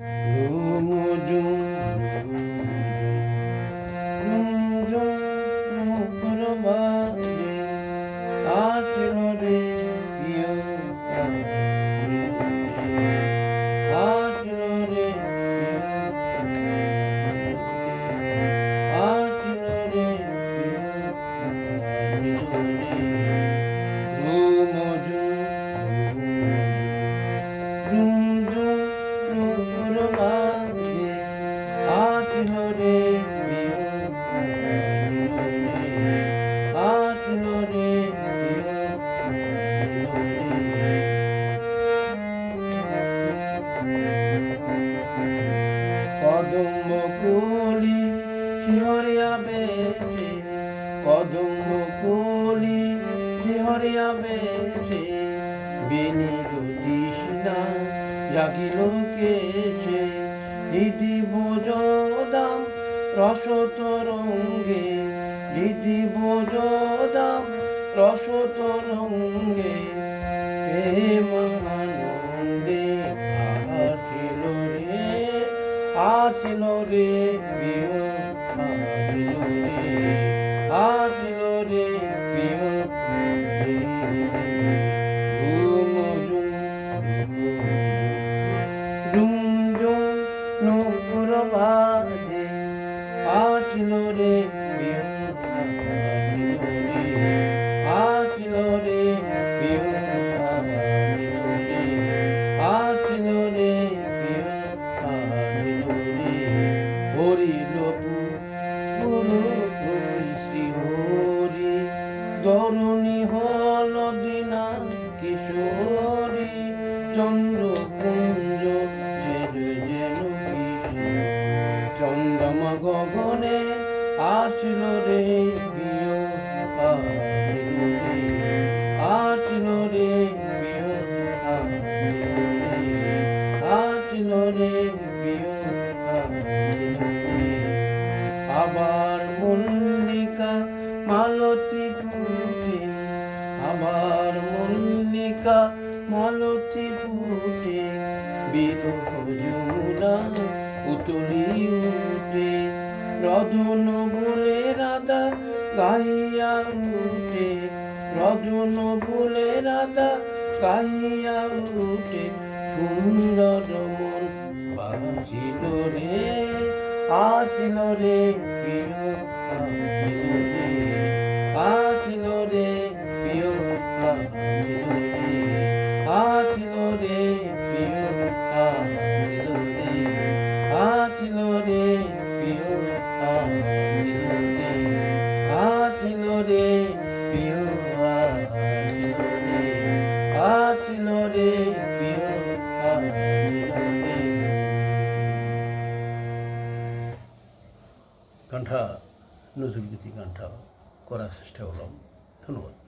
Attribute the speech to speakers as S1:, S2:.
S1: รู้ কদম্ব কুলি শিহরিয়া বেশে কদম্ব কুলি শিহরিয়া বেশে বিনীত তৃষ্ণা জাগিল কেশে দিদি বোজদাম রস তরঙ্গে দিদি বোজদাম আসিল রে প্রিয় আসিল রে প্রিয় কিশোরী চন্দ্র কুঞ্জ যেন চন্দ্রমা গগনে আসিল রে প্রিয় আসিল রে প্রিয় আসিল রে আবার মল্লিকা মালতী আবার মল্লিকা, মালতী ফুটে বিরহ যমুনা, উতলি উঠে রজন বলে রাধা গাইয়া উঠে রজন বলে রাধা গাইয়া উঠে, সুন্দর মন বাসিল রে আসিল রে প্রিয় আসিল রে। আসিল নজরুলগীতি কণ্ঠা করার চেষ্টা হলাম ধন্যবাদ।